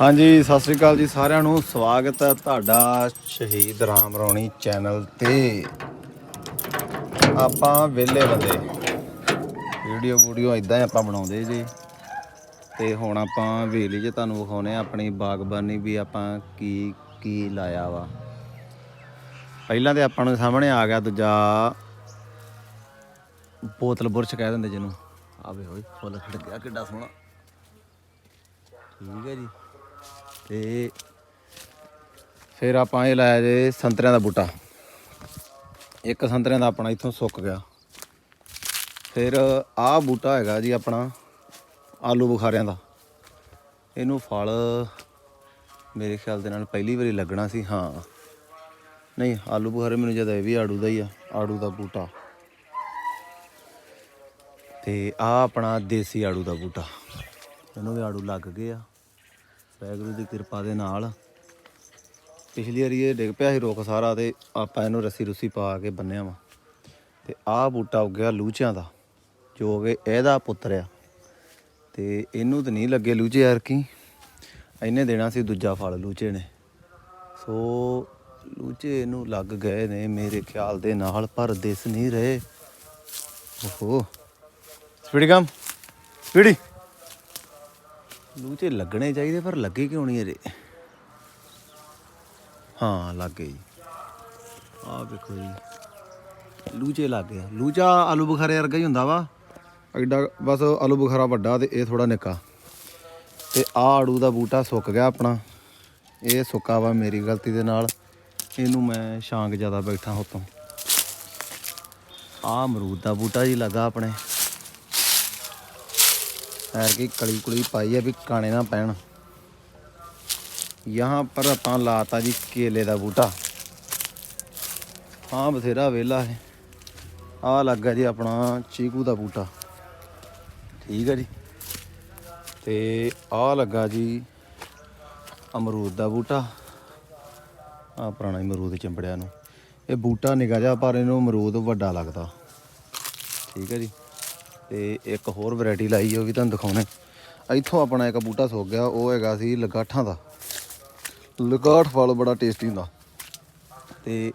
ਹਾਂਜੀ, ਸਤਿ ਸ੍ਰੀ ਅਕਾਲ ਜੀ ਸਾਰਿਆਂ ਨੂੰ। ਸਵਾਗਤ ਹੈ ਤੁਹਾਡਾ ਸ਼ਹੀਦ ਰਾਮ ਰੌਣੀ ਚੈਨਲ ਤੇ। ਆਪਾਂ ਵਿਹਲੇ ਬੰਦੇ। ਵੀਡੀਓ ਵੀਡੀਓ ਇਦਾਂ ਹੀ ਆਪਾਂ ਬਣਾਉਂਦੇ ਜੀ। ਤੇ ਹੁਣ ਆਪਾਂ ਵੇਲੀ 'ਚ ਤੁਹਾਨੂੰ ਵਿਖਾਉਨੇ ਆ ਆਪਣੀ ਬਾਗਬਾਨੀ ਵੀ ਆਪਾਂ ਕੀ ਕੀ ਲਾਇਆ ਵਾ। ਪਹਿਲਾਂ ਤੇ ਆਪਾਂ ਨੂੰ ਸਾਹਮਣੇ ਆ ਗਿਆ ਦੂਜਾ। ਬੋਤਲ ਬੁਰਸ਼ ਕਹਿ ਦਿੰਦੇ ਜਿਹਨੂੰ। ਆਵੇ ਹੋਏ ਫੁੱਲ ਖਿੜ ਗਿਆ ਕਿੱਡਾ ਸੋਹਣਾ। ਠੀਕ ਹੈ ਜੀ। ਤੇ ਫਿਰ ਆਪਾਂ ਇਹ ਲਾਇਆ ਜੇ ਸੰਤਰਿਆਂ ਦਾ ਬੂਟਾ। ਇੱਕ ਸੰਤਰਿਆਂ ਦਾ ਆਪਣਾ ਇੱਥੋਂ ਸੁੱਕ ਗਿਆ। ਫਿਰ ਆਹ ਬੂਟਾ ਹੈਗਾ ਜੀ ਆਪਣਾ ਆਲੂ ਬੁਖਾਰਿਆਂ ਦਾ। ਇਹਨੂੰ ਫਲ ਮੇਰੇ ਖਿਆਲ ਦੇ ਨਾਲ ਪਹਿਲੀ ਵਾਰੀ ਲੱਗਣਾ ਸੀ, ਹਾਂ। ਨਹੀਂ, ਆਲੂ ਬੁਖਾਰੇ ਮੈਨੂੰ ਜਦ ਇਹ ਵੀ ਆੜੂ ਦਾ ਹੀ ਆ, ਆੜੂ ਦਾ ਬੂਟਾ। ਤੇ ਆ ਆਪਣਾ ਦੇਸੀ ਆੜੂ ਦਾ ਬੂਟਾ। ਇਹਨੂੰ ਵੀ ਆੜੂ ਲੱਗ ਗਏ ਆ। ਵਾਹਿਗੁਰੂ ਦੀ ਕਿਰਪਾ ਦੇ ਨਾਲ। ਪਿਛਲੀ ਵਾਰੀ ਇਹ ਡਿੱਗ ਪਿਆ ਸੀ ਰੁੱਖ ਸਾਰਾ ਤੇ ਆਪਾਂ ਇਹਨੂੰ ਰੱਸੀ ਰੁੱਸੀ ਪਾ ਕੇ ਬੰਨਿਆ ਵਾ। ਤੇ ਆਹ ਬੂਟਾ ਉੱਗਿਆ ਲੂਚਿਆਂ ਦਾ, ਜੋ ਕਿ ਇਹਦਾ ਪੁੱਤਰ ਆ। ਤੇ ਇਹਨੂੰ ਤਾਂ ਨਹੀਂ ਲੱਗੇ ਲੂਚੇ ਯਾਰ ਕੀ ਇਹਨੇ ਦੇਣਾ ਸੀ ਦੂਜਾ ਫਲ ਲੂਚੇ ਨੇ। ਸੋ ਲੂਚੇ ਇਹਨੂੰ ਲੱਗ ਗਏ ਨੇ ਮੇਰੇ ਖਿਆਲ ਦੇ ਨਾਲ, ਪਰ ਦਿਸ ਨਹੀਂ ਰਹੇ। ਓਹੋ। ਸਪੀਡੀ ਕਮ। ਸਪੀਡੀ। ਲੂਚੇ ਲੱਗਣੇ ਚਾਹੀਦੇ, ਪਰ ਲੱਗੇ ਕਿਉਂ ਨਹੀਂ ਇਹਦੇ ਹਾਂ, ਲੱਗ ਜੀ। ਆਹ ਵੇਖੋ ਜੀ। ਲੂਚੇ ਲੱਗ ਲੂਚਾ ਆਲੂ ਬੁਖਾਰੇ ਵਰਗਾ ਹੀ ਹੁੰਦਾ ਵਾ। ਐਡਾ ਬਸ ਆਲੂ ਬੁਖਾਰਾ ਵੱਡਾ ਤੇ ਇਹ ਥੋੜਾ ਨਿੱਕਾ। ਤੇ ਆਹ ਆੜੂ ਦਾ ਬੂਟਾ ਸੁੱਕ ਗਿਆ ਆਪਣਾ। ਇਹ ਸੁੱਕਾ ਵਾ ਮੇਰੀ ਗਲਤੀ ਦੇ ਨਾਲ। ਇਹਨੂੰ ਮੈਂ ਸ਼ਾਂਕ ਜ਼ਿਆਦਾ ਬੈਠਾ ਹੋਤੋਂ ਆਹ ਅਮਰੂਦ ਦਾ ਬੂਟਾ ਜੀ ਲੱਗਾ ਆਪਣੇ। ਐਰ ਕੀ ਕਲੀ ਕੁਲੀ ਪਾਈ ਹੈ ਵੀ ਕਾਣੇ ਨਾ ਪੈਣ। ਯਹਾਂ ਪਰ ਆਪਾਂ ਲਾਤਾ ਜੀ ਕੇਲੇ ਦਾ ਬੂਟਾ। ਹਾਂ, ਬਥੇਰਾ ਵੇਲਾ ਹੈ ਆ ਲੱਗਾ ਜੀ ਆਪਣਾ ਚੀਕੂ ਦਾ ਬੂਟਾ। ਠੀਕ ਹੈ ਜੀ। ਤੇ ਆ ਲੱਗਾ ਜੀ ਅਮਰੂਦ ਦਾ ਬੂਟਾ। ਆ ਪੁਰਾਣਾ ਅਮਰੂਦ ਚਿੰਬੜਿਆ ਨੂੰ। ਇਹ ਬੂਟਾ ਨਿਗਾ ਜਾ ਪਰ ਇਹਨੂੰ ਅਮਰੂਦ ਵੱਡਾ ਲੱਗਦਾ। ਠੀਕ ਹੈ ਜੀ। ਤੇ ਇੱਕ ਹੋਰ ਵੈਰਾਈਟੀ ਲਾਈ ਉਹ ਵੀ ਤੁਹਾਨੂੰ ਦਿਖਾਉਣੇ। ਇੱਥੋਂ ਆਪਣਾ ਇੱਕ ਬੂਟਾ ਸੁੱਕ ਗਿਆ, ਉਹ ਹੈਗਾ ਸੀ ਲਗਾਠਾਂ ਦਾ। ਲਗਾਠ ਫਲ ਬੜਾ ਟੇਸਟੀ ਹੁੰਦਾ। ਤੇ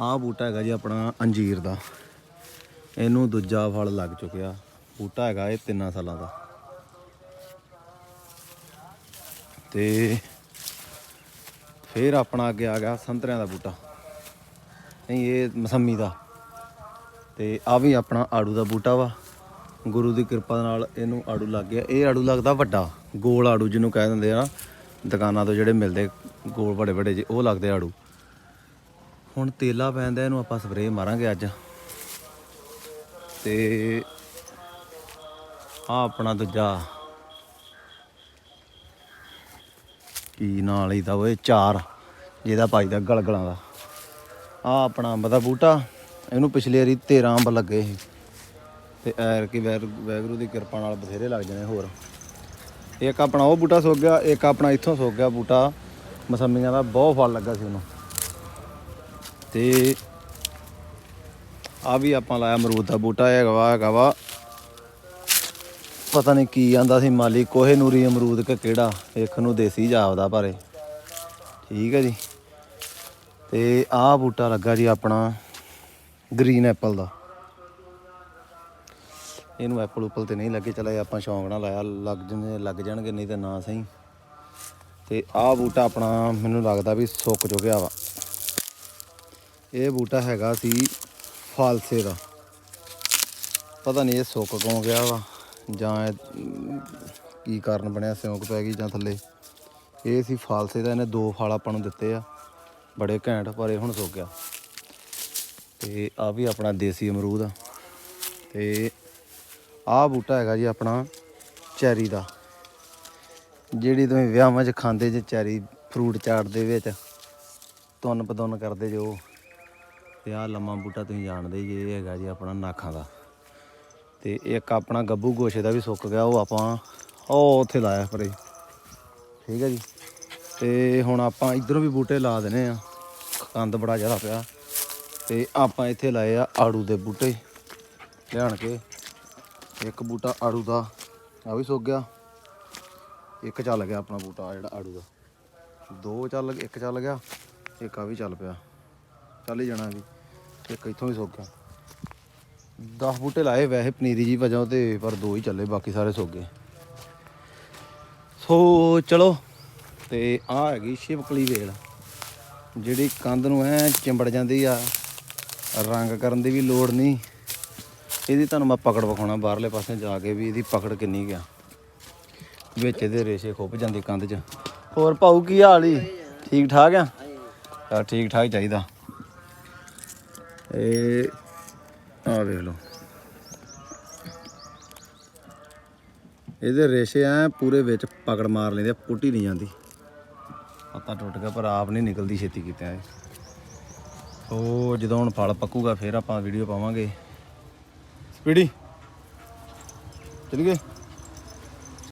ਆਹ ਬੂਟਾ ਹੈਗਾ ਜੀ ਆਪਣਾ ਅੰਜੀਰ ਦਾ। ਇਹਨੂੰ ਦੂਜਾ ਫਲ ਲੱਗ ਚੁੱਕਿਆ। ਬੂਟਾ ਹੈਗਾ ਇਹ 3 ਸਾਲਾਂ ਦਾ। ਤੇ ਫਿਰ ਆਪਣਾ ਅੱਗੇ ਆ ਗਿਆ ਸੰਤਰਿਆਂ ਦਾ ਬੂਟਾ। ਨਹੀਂ, ਇਹ ਮਸੰਮੀ ਦਾ। ਤੇ ਆ ਵੀ ਆਪਣਾ ਆੜੂ ਦਾ ਬੂਟਾ ਵਾ। ਗੁਰੂ ਦੀ ਕਿਰਪਾ ਨਾਲ ਇਹਨੂੰ ਆੜੂ ਲੱਗ ਗਿਆ। ਇਹ ਆੜੂ ਲੱਗਦਾ ਵੱਡਾ, ਗੋਲ ਆੜੂ ਜਿਹਨੂੰ ਕਹਿ ਦਿੰਦੇ ਆ ਨਾ, ਦੁਕਾਨਾਂ ਤੋਂ ਜਿਹੜੇ ਮਿਲਦੇ ਗੋਲ ਵੱਡੇ ਵੱਡੇ ਜੇ ਉਹ ਲੱਗਦੇ ਆੜੂ। ਹੁਣ ਤੇਲਾ ਪੈਂਦਾ, ਇਹਨੂੰ ਆਪਾਂ ਸਪਰੇਅ ਮਾਰਾਂਗੇ ਅੱਜ। ਤੇ ਆ ਆਪਣਾ ਦੂਜਾ। ਕੀ ਨਾਲ ਹੀ ਲਈਦਾ ਓਏ, ਚਾਰ, ਜਿਹਦਾ ਪਾਈਦਾ ਗਲਗਲਾਂ ਦਾ। ਆ ਆਪਣਾ ਅੰਬ ਦਾ ਬੂਟਾ, ਇਹਨੂੰ ਪਿਛਲੀ ਵਾਰੀ 13 ਅੰਬ ਲੱਗੇ ਸੀ। ਤੇ ਐਰ ਕੀ ਵੈਰ, ਵੈਗਰੂ ਦੀ ਕਿਰਪਾ ਨਾਲ ਬਥੇਰੇ ਲੱਗ ਜਾਣੇ ਹੋਰ। ਇੱਕ ਆਪਣਾ ਉਹ ਬੂਟਾ ਸੁੱਕ ਗਿਆ, ਇੱਕ ਆਪਣਾ ਇੱਥੋਂ ਸੁੱਕ ਗਿਆ ਬੂਟਾ। ਮਸੰਮੀਆਂ ਦਾ ਬਹੁਤ ਫਲ ਲੱਗਾ ਸੀ ਉਹਨੂੰ। ਤੇ ਆ ਵੀ ਆਪਾਂ ਲਾਇਆ ਅਮਰੂਦ ਦਾ ਬੂਟਾ ਹੈਗਾ ਵਾ ਹੈਗਾ ਵਾ। ਪਤਾ ਨਹੀਂ ਕੀ ਆਂਦਾ ਸੀ ਮਾਲੀ, ਕੋਹੇ ਨੂਰੀ ਅਮਰੂਦ ਕਿ ਕਿਹੜਾ, ਇੱਕ ਨੂੰ ਦੇਸੀ ਜਾਪਦਾ ਭਾਰੇ। ਠੀਕ ਹੈ ਜੀ। ਤੇ ਆਹ ਬੂਟਾ ਲੱਗਾ ਜੀ ਆਪਣਾ ਗ੍ਰੀਨ ਐਪਲ ਦਾ। ਇਹਨੂੰ ਐਪਲ ਉਪਲ ਤੇ ਨਹੀਂ ਲੱਗੇ ਚਲਾ ਆਪਾਂ ਸ਼ੌਂਕ ਨਾਲ ਲਾਇਆ ਲੱਗ ਜਣੇ ਲੱਗ ਜਾਣਗੇ ਨਹੀਂ ਤੇ ਨਾ ਸਹੀ। ਤੇ ਆਹ ਬੂਟਾ ਆਪਣਾ ਮੈਨੂੰ ਲੱਗਦਾ ਵੀ ਸੁੱਕ ਚੁੱਕਿਆ ਵਾ। ਇਹ ਬੂਟਾ ਹੈਗਾ ਸੀ ਫਾਲਸੇ ਦਾ। ਪਤਾ ਨਹੀਂ ਇਹ ਸੁੱਕ ਕਿਉਂ ਗਿਆ ਵਾ ਜਾਂ ਇਹ, ਕੀ ਕਾਰਨ ਬਣਿਆ ਸਿਉਂਕ ਪੈ ਗਈ ਜਾਂ ਥੱਲੇ। ਇਹ ਸੀ ਫਾਲਸੇ ਦਾ ਇਹਨੇ ਦੋ ਫਲ ਆਪਾਂ ਨੂੰ ਦਿੱਤੇ ਆ ਬੜੇ ਘੈਂਟ ਪਰ ਇਹ ਹੁਣ ਸੁੱਕ ਗਿਆ। ਤੇ ਆ ਵੀ ਆਪਣਾ ਦੇਸੀ ਅਮਰੂਦ ਆ। ਤੇ ਆਹ ਬੂਟਾ ਹੈਗਾ ਜੀ ਆਪਣਾ ਚੈਰੀ ਦਾ, ਜਿਹੜੀ ਤੁਸੀਂ ਵਿਆਹਾਂ 'ਚ ਖਾਂਦੇ ਜੇ ਚੈਰੀ, ਫਰੂਟ ਚਾਟ ਦੇ ਵਿੱਚ ਤੁੰਨ ਪਤੁੰਨ ਕਰਦੇ ਜੋ ਤੇ ਆਹ ਲੰਮਾ ਬੂਟਾ ਤੁਸੀਂ ਜਾਣਦੇ ਜੀ, ਇਹ ਹੈਗਾ ਜੀ ਆਪਣਾ ਨਾਖਾਂ ਦਾ, ਤੇ ਇੱਕ ਆਪਣਾ ਗੱਬੂ ਗੋਸ਼ੇ ਦਾ ਵੀ ਸੁੱਕ ਗਿਆ, ਉਹ ਆਪਾਂ ਉਹ ਉੱਥੇ ਲਾਇਆ ਪਰੇ। ਠੀਕ ਹੈ ਜੀ, ਤੇ ਹੁਣ ਆਪਾਂ ਇਧਰੋਂ ਵੀ ਬੂਟੇ ਲਾ ਦੇਣੇ ਆ ਕੰਦ ਬੜਾ ਜ਼ਿਆਦਾ ਪਿਆ, ਤੇ ਆਪਾਂ ਇੱਥੇ ਲਾਏ ਆ ਆੜੂ ਦੇ ਬੂਟੇ, ਲਿਆਣ ਕੇ। ਇੱਕ ਬੂਟਾ ਆੜੂ ਦਾ ਆ ਵੀ ਸੁੱਕ ਗਿਆ। ਇੱਕ ਚੱਲ ਗਿਆ ਆਪਣਾ ਬੂਟਾ, ਆਹ ਜਿਹੜਾ ਆੜੂ ਦਾ। ਦੋ ਚੱਲ, ਇੱਕ ਚੱਲ ਗਿਆ, ਇੱਕ ਆ ਵੀ ਚੱਲ ਪਿਆ। ਚੱਲ ਹੀ ਜਾਣਾ ਵੀ ਇੱਕ ਇੱਥੋਂ ਵੀ ਸੁੱਕ ਗਿਆ। 10 ਬੂਟੇ ਲਾਏ ਵੈਸੇ ਪਨੀਰੀ ਜੀ ਵਜੋਂ ਤੇ, ਪਰ ਦੋ ਹੀ ਚੱਲੇ, ਬਾਕੀ ਸਾਰੇ ਸੁੱਕ ਗਏ। ਸੋ ਚਲੋ, ਤੇ ਆ ਹੈਗੀ ਸ਼ਿਵਕਲੀ ਵੇਲ। ਜਿਹੜੀ ਕੰਧ ਨੂੰ ਐ ਚਿੰਬੜ ਜਾਂਦੀ ਆ, ਰੰਗ ਕਰਨ ਦੀ ਵੀ ਲੋੜ ਨਹੀਂ। ਇਹਦੀ ਤੁਹਾਨੂੰ ਮੈਂ ਪਕੜ ਵਿਖਾਉਣਾ, ਬਾਹਰਲੇ ਪਾਸੇ ਜਾ ਕੇ ਵੀ ਇਹਦੀ ਪਕੜ ਕਿੰਨੀ ਗਿਆ ਵਿੱਚ ਇਹਦੇ ਰੇਸ਼ੇ ਖੁੱਪ ਜਾਂਦੇ ਕੰਧ 'ਚ। ਹੋਰ ਭਾਊ ਕੀ ਹਾਲ ਈ? ਠੀਕ ਠਾਕ ਆ? ਚਲ ਠੀਕ ਠਾਕ ਚਾਹੀਦਾ। ਇਹ ਆ ਵੇਖ ਲਓ। ਇਹਦੇ ਰੇਸ਼ੇ ਐ ਪੂਰੇ ਵਿੱਚ ਪਕੜ ਮਾਰ ਲੈਂਦੇ ਆ, ਪੁੱਟੀ ਨਹੀਂ ਜਾਂਦੀ। ਪੱਤਾ ਟੁੱਟ ਗਿਆ, ਪਰ ਆਪ ਨਹੀਂ ਨਿਕਲਦੀ ਛੇਤੀ ਕਿਤੇ ਇਹ। ਸੋ ਜਦੋਂ ਹੁਣ ਫਲ ਪੱਕੂਗਾ, ਫਿਰ ਆਪਾਂ ਵੀਡੀਓ ਪਾਵਾਂਗੇ। ਪੀੜੀ? ਚਲ ਗਏ।